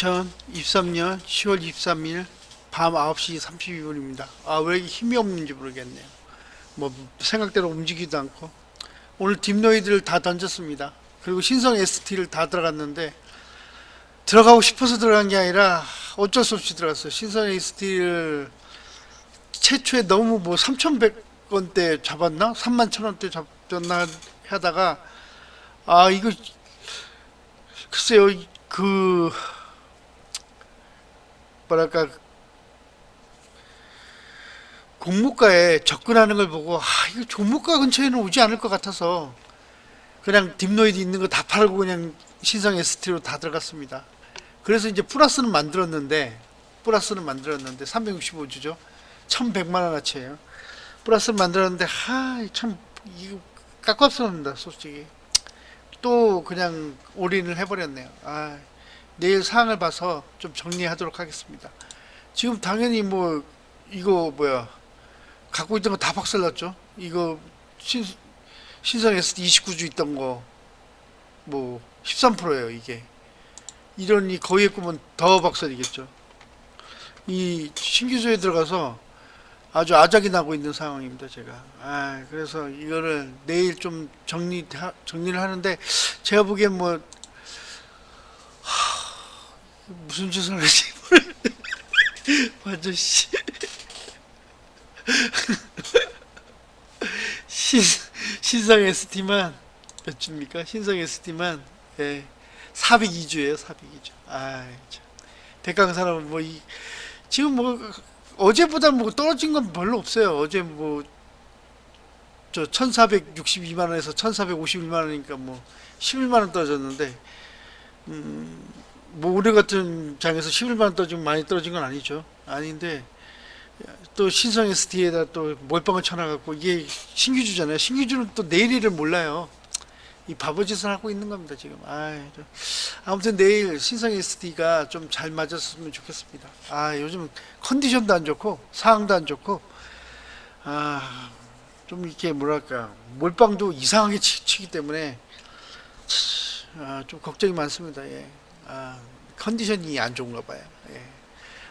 2023년 10월 23일 밤 9시 32분입니다. 아, 왜 힘이 없는지 모르겠네요. 뭐, 생각대로 움직이지도 않고. 오늘 딥노이드를 다 던졌습니다. 그리고 신성 ST를 다 들어갔는데, 들어가고 싶어서 들어간 게 아니라 어쩔 수 없이 들어갔어요. 신성 ST를 최초에 너무 뭐 3,100원대 잡았나? 3만 천 원대 잡았나? 하다가, 아, 이거, 글쎄요, 그, 뭐랄까 공무가에 접근하는 걸 보고 아 이거 종무가 근처에는 오지 않을 것 같아서 그냥 딥노이드 있는 거 다 팔고 그냥 신성 ST로 다 들어갔습니다. 그래서 이제 플러스는 만들었는데 플러스는 만들었는데 365주죠. 1100만 원어치예요. 플러스를 만들었는데 하참 이거 깝깝습니다 솔직히. 또 그냥 올인을 해버렸네요. 아 내일 상황을 봐서 좀 정리하도록 하겠습니다. 지금 당연히 뭐 이거 뭐야 갖고 있던 거 다 박살났죠. 이거 신 신성 SD 29주 있던 거 뭐 13%예요 이게. 이러니 거위에 꾸면 더 박살이겠죠. 이 신규조에 들어가서 아주 아작이 나고 있는 상황입니다 제가. 아 그래서 이거를 내일 좀 정리 정리를 하는데 제가 보기엔 뭐 무슨 짓을 하지 완전 씨. 신, 신성 ST만 몇 주입니까? 신성 ST만. 예, 402주예요 402주. 아 참. 대강 사람은 뭐 이, 지금 뭐 어제보다 뭐 떨어진 건 별로 없어요. 어제 뭐 저 1462만 원에서 1451만 원이니까 뭐 11만 원 떨어졌는데 음, 뭐 우리 같은 장에서 11만 원 떨어지면 많이 떨어진 건 아니죠. 아닌데 또 신성 ST에다 또 몰빵을 쳐놔갖고 이게 신규주잖아요. 신규주는 또 내일을 몰라요. 이 바보짓을 하고 있는 겁니다 지금. 아, 아무튼 내일 신성 ST가 좀 잘 맞았으면 좋겠습니다. 아 요즘 컨디션도 안 좋고 상황도 안 좋고 아 좀 이렇게 뭐랄까 몰빵도 이상하게 치, 치기 때문에 아, 좀 걱정이 많습니다. 예. 아, 컨디션이 안 좋은가 봐요. 예.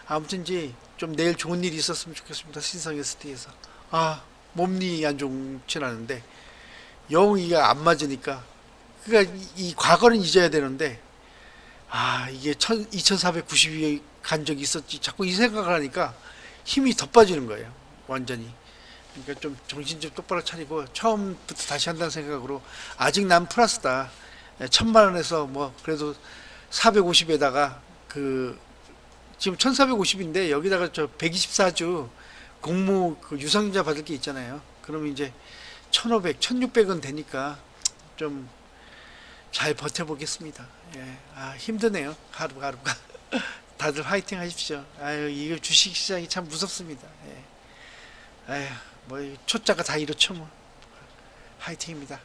아무튼지 좀 내일 좋은 일이 있었으면 좋겠습니다. 신성 ST에서. 아, 몸이 안 좋진 않은데 영이가 안 맞으니까 그러니까 이, 이 과거는 잊어야 되는데 아, 이게 2492에 간 적이 있었지. 자꾸 이 생각을 하니까 힘이 더 빠지는 거예요. 완전히. 그러니까 좀 정신 좀 똑바로 차리고 처음부터 다시 한다는 생각으로 아직 난 플러스다. 예, 천만 원에서 뭐 그래도 450에다가 그 지금 1450인데 여기다가 저 124주 공무 그 유상자 받을 게 있잖아요. 그러면 이제 1500, 1600은 되니까 좀 잘 버텨보겠습니다. 예. 아, 힘드네요. 하루하루가. 다들 화이팅 하십시오. 아유, 이거 주식 시장이 참 무섭습니다. 예. 아유, 뭐, 초짜가 다 이렇죠, 뭐. 화이팅입니다.